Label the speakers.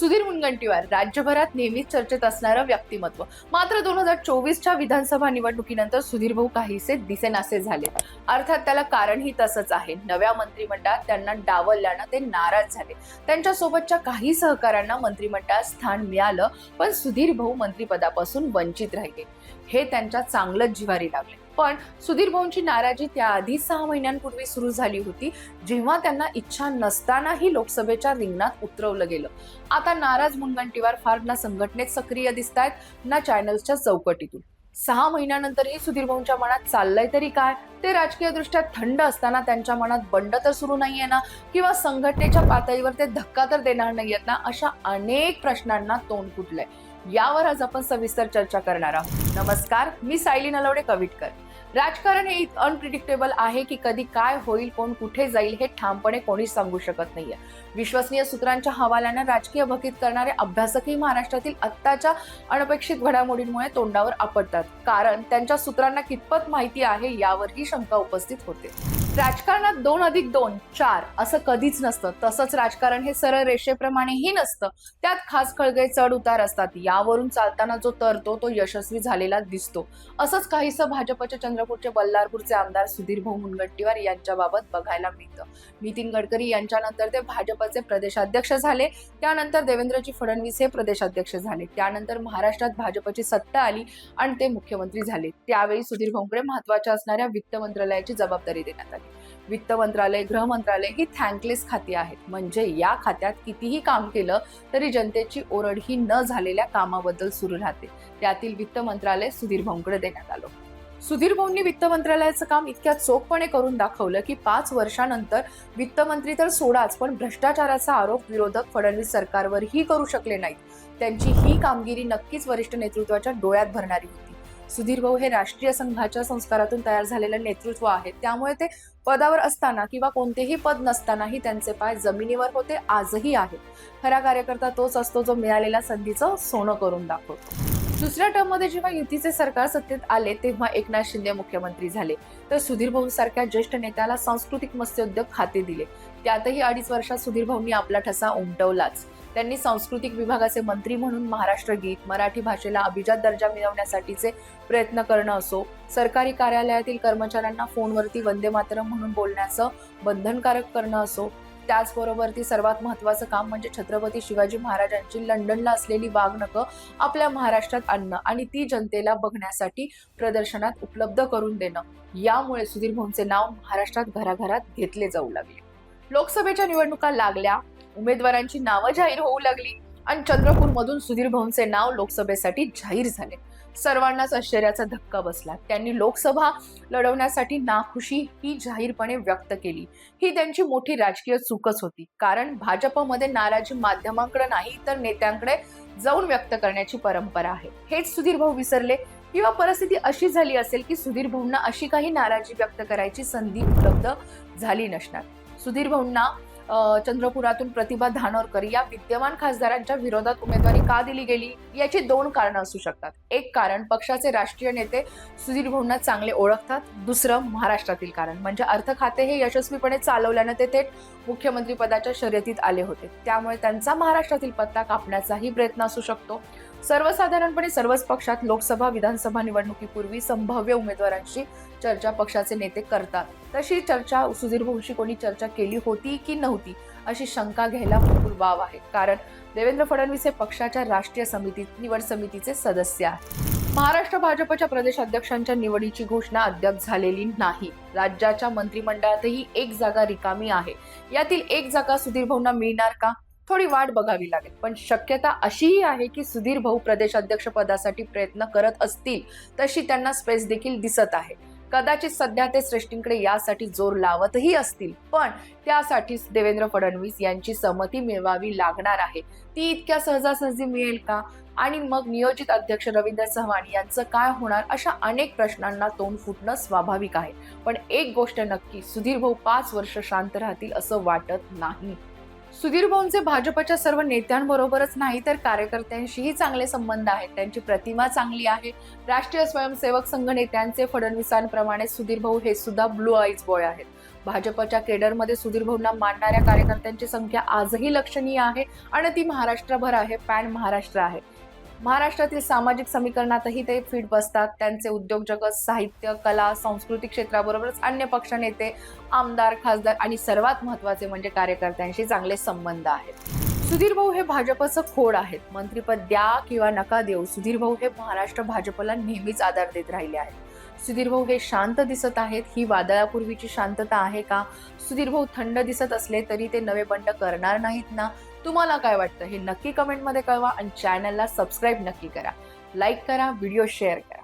Speaker 1: सुधीर मुनगंटीवार राज्यभरात नेहमीच चर्चेत असणारं व्यक्तिमत्व. मात्र दोन हजार चोवीसच्या विधानसभा निवडणुकीनंतर सुधीर भाऊ काहीसे दिसेनासे झाले. अर्थात त्याला कारणही तसंच आहे. नव्या मंत्रिमंडळात त्यांना डावलल्यानं ते नाराज झाले. त्यांच्या सोबतच्या काही सहकाऱ्यांना मंत्रिमंडळात स्थान मिळालं पण सुधीर भाऊ मंत्रिपदापासून वंचित राहिले. हे त्यांच्या चांगलंच जिवारी लागले. पण सुधीर भाऊंची नाराजी त्याआधी सहा महिन्यांपूर्वी सुरू झाली होती जेव्हा त्यांना इच्छा नसतानाही लोकसभेच्या रिंगणात उतरवलं गेलं. आता नाराज मुनगंटीवार फार ना संघटनेत सक्रिय दिसत आहेत ना चॅनल्सच्या चौकटीतून. सहा महिन्यानंतरही सुधीर भाऊंच्या मनात चाललंय तरी काय? ते राजकीय दृष्ट्या थंड असताना त्यांच्या मनात बंड तर सुरू नाहीये ना? किंवा संघटनेच्या पातळीवर ते धक्का तर देणार नाहीयेत ना? अशा अनेक प्रश्नांना तोंड फुटलंय यावर आज आपण सविस्तर चर्चा करणार आहोत. नमस्कार मी सायली नलवडे कविटकर. राजकारण हे अनप्रिडिक्टेबल आहे की कधी काय होईल कोण कुठे जाईल हे ठामपणे कोणीच सांगू शकत नाहीये. विश्वसनीय सूत्रांच्या हवाल्यानं राजकीय भकीत करणारे अभ्यासकही महाराष्ट्रातील आत्ताच्या अनपेक्षित घडामोडींमुळे तोंडावर आपटतात. कारण त्यांच्या सूत्रांना कितपत माहिती आहे यावरही शंका उपस्थित होते. राजकारणात दोन अधिक दोन चार असं कधीच नसतं. तसंच राजकारण हे सरळ रेषेप्रमाणेही नसतं. त्यात खास खळगे चढ उतार असतात. यावरून चालताना जो तरतो तो यशस्वी झालेला दिसतो. असंच काहीसं भाजपचे चंद्रपूरचे बल्लारपूरचे आमदार सुधीर भाऊ मुनगंटीवार यांच्याबाबत बघायला मिळतं. नितीन गडकरी यांच्यानंतर ते भाजपचे प्रदेशाध्यक्ष झाले. त्यानंतर देवेंद्रजी फडणवीस हे प्रदेशाध्यक्ष झाले. त्यानंतर महाराष्ट्रात भाजपची सत्ता आली आणि ते मुख्यमंत्री झाले. त्यावेळी सुधीर भाऊंकडे महत्त्वाच्या असणाऱ्या वित्त मंत्रालयाची जबाबदारी देण्यात आली. वित्त मंत्रालय गृह मंत्रालय ही थँकलेस खाती आहेत. म्हणजे या खात्यात कितीही काम केलं तरी जनतेची ओरड ही न झालेल्या कामाबद्दल सुरू राहते. त्यातील वित्त मंत्रालय सुधीर भाऊंकडे देण्यात आलं. सुधीर भाऊंनी वित्त मंत्रालयाचं काम इतक्या चोखपणे करून दाखवलं की पाच वर्षानंतर वित्तमंत्री तर सोडाच पण भ्रष्टाचाराचा आरोप विरोधक फडणवीस सरकारवरही करू शकले नाहीत. त्यांची ही कामगिरी नक्कीच वरिष्ठ नेतृत्वाच्या डोळ्यात भरणारी होती. सुधीर भाऊ हे राष्ट्रीय संघाच्या संस्कारातून तयार झालेलं नेतृत्व आहे. त्यामुळे ते पदावर असताना किंवा कोणतेही पद नसतानाही त्यांचे पाय जमिनीवर होते आजही आहेत. खरा कार्यकर्ता तोच असतो जो मिळालेल्या संधीचं सोनं करून दाखवतो. दुसऱ्या टर्ममध्ये जेव्हा युतीचे सरकार सत्तेत आले तेव्हा एकनाथ शिंदे मुख्यमंत्री झाले. तर सुधीर भाऊ सारख्या ज्येष्ठ नेत्याला सांस्कृतिक मत्स्योद्योग खाते दिले. त्यातही अडीच वर्षात सुधीर भाऊंनी आपला ठसा उमटवलाच. त्यांनी सांस्कृतिक विभागाचे मंत्री म्हणून महाराष्ट्र गीत मराठी भाषेला अभिजात दर्जा मिळवण्यासाठीचे प्रयत्न करणं असो सरकारी कार्यालयातील कर्मचाऱ्यांना फोनवरती वंदे मातरम म्हणून बोलण्याचं बंधनकारक करणं असो त्याचबरोबर ती सर्वात महत्वाचं काम म्हणजे छत्रपती शिवाजी महाराजांची लंडनला असलेली वाघनकं आपल्या महाराष्ट्रात आणणं आणि ती जनतेला बघण्यासाठी प्रदर्शनात उपलब्ध करून देणं. यामुळे सुधीर भाऊंचे नाव महाराष्ट्रात घराघरात घेतले जाऊ लागले. लोकसभेच्या निवडणुका लागल्या उमेदवारांची नावं जाहीर होऊ लागली आणि चंद्रपूर मधून सुधीर भवनचे नाव लोकसभेसाठी जाहीर झाले. सर्वांनाच आश्चर्याचा धक्का बसला. त्यांनी लोकसभा लढवण्यासाठी नाखुशी ही जाहीरपणे व्यक्त केली. ही त्यांची मोठी राजकीय चूकच होती. कारण भाजपमध्ये नाराजी माध्यमांकडे नाही तर नेत्यांकडे जाऊन व्यक्त करण्याची परंपरा आहे. हेच सुधीर भाऊ विसरले. किंवा परिस्थिती अशी झाली असेल की सुधीर भाऊंना अशी काही नाराजी व्यक्त करायची संधी उपलब्ध झाली नसणार. सुधीर भाऊंना चंद्रपुरातून प्रतिभा धानोरकर या विद्यमान खासदारांच्या विरोधात उमेदवारी का दिली गेली? याची दोन कारणं असू शकतात. एक कारण पक्षाचे राष्ट्रीय नेते सुधीर भाऊंना चांगले ओळखतात. दुसरं महाराष्ट्रातील कारण. म्हणजे अर्थ खाते हे यशस्वीपणे चालवल्यानं ते थेट मुख्यमंत्री पदाच्या शर्यतीत आले होते. त्यामुळे त्यांचा महाराष्ट्रातील पत्ता कापण्याचाही प्रयत्न असू शकतो. सर्वसाधारणपणे सर्वच पक्षात लोकसभा विधानसभा निवडणुकीपूर्वी संभाव्य उमेदवारांशी चर्चा पक्षाचे नेते करतात. तशी चर्चा सुधीर कोणी चर्चा केली होती की नव्हती अशी शंका घ्यायला भरपूर वाव आहे. कारण देवेंद्र फडणवीस हे पक्षाच्या राष्ट्रीय समिती निवड समितीचे सदस्य आहेत. महाराष्ट्र भाजपच्या प्रदेशाध्यक्षांच्या निवडीची घोषणा अद्याप झालेली नाही. राज्याच्या मंत्रिमंडळातही एक जागा रिकामी आहे. यातील एक जागा सुधीर भाऊंना मिळणार का? थोडी वाट बघावी लागेल. पण शक्यता अशीही आहे की सुधीर भाऊ प्रदेशाध्यक्ष पदासाठी प्रयत्न करत असतील तशी त्यांना स्पेस देखील दिसत आहे. कदाचित सध्या ते श्रेष्ठींकडे यासाठी जोर लावतही असतील पण त्यासाठीच देवेंद्र फडणवीस यांची संमती मिळवावी लागणार आहे. ती इतक्या सहजासहजी मिळेल का? आणि मग नियोजित अध्यक्ष रवींद्र चव्हाण यांचं काय होणार अशा अनेक प्रश्नांना तोंड फुटणं स्वाभाविक आहे. पण एक गोष्ट नक्की सुधीर भाऊ पाच वर्ष शांत राहतील असं वाटत नाही. सुधीर भाऊंचे भाजपच्या सर्व नेत्यांबरोबरच नाही तर कार्यकर्त्यांशीही चांगले संबंध आहेत. त्यांची प्रतिमा चांगली आहे. राष्ट्रीय स्वयंसेवक संघ नेत्यांचे फडणवीसांप्रमाणे सुधीर भाऊ हे सुद्धा ब्लू आईज बॉय आहेत. भाजपच्या केडरमध्ये सुधीर भाऊंना मानणाऱ्या कार्यकर्त्यांची संख्या आजही लक्षणीय आहे. आणि ती महाराष्ट्रभर आहे. पॅन महाराष्ट्र आहे. महाराष्ट्रातील सामाजिक समीकरणातही ते फिट बसतात. त्यांचे उद्योग जगत साहित्य कला सांस्कृतिक क्षेत्राबरोबरच अन्य पक्ष नेते आमदार खासदार आणि सर्वात महत्त्वाचे म्हणजे कार्यकर्त्यांशी चांगले संबंध आहेत. सुधीर भाऊ हे भाजपचं खोड आहेत. मंत्रीपद द्या किंवा नका देऊ सुधीर भाऊ हे महाराष्ट्र भाजपला नेहमीच आधार देत राहिले आहेत. सुधीर भाऊ हे शांत दिसत आहेत? ही वादळापूर्वीची शांतता आहे का? सुधीर भाऊ थंड दिसत असले तरी ते नवे बंड करणार नाहीत ना? तुम्हाला काय वाटतं? हे नक्की कमेंटमध्ये कळवा आणि चॅनलला सबस्क्राईब नक्की करा. लाईक करा व्हिडिओ शेअर करा.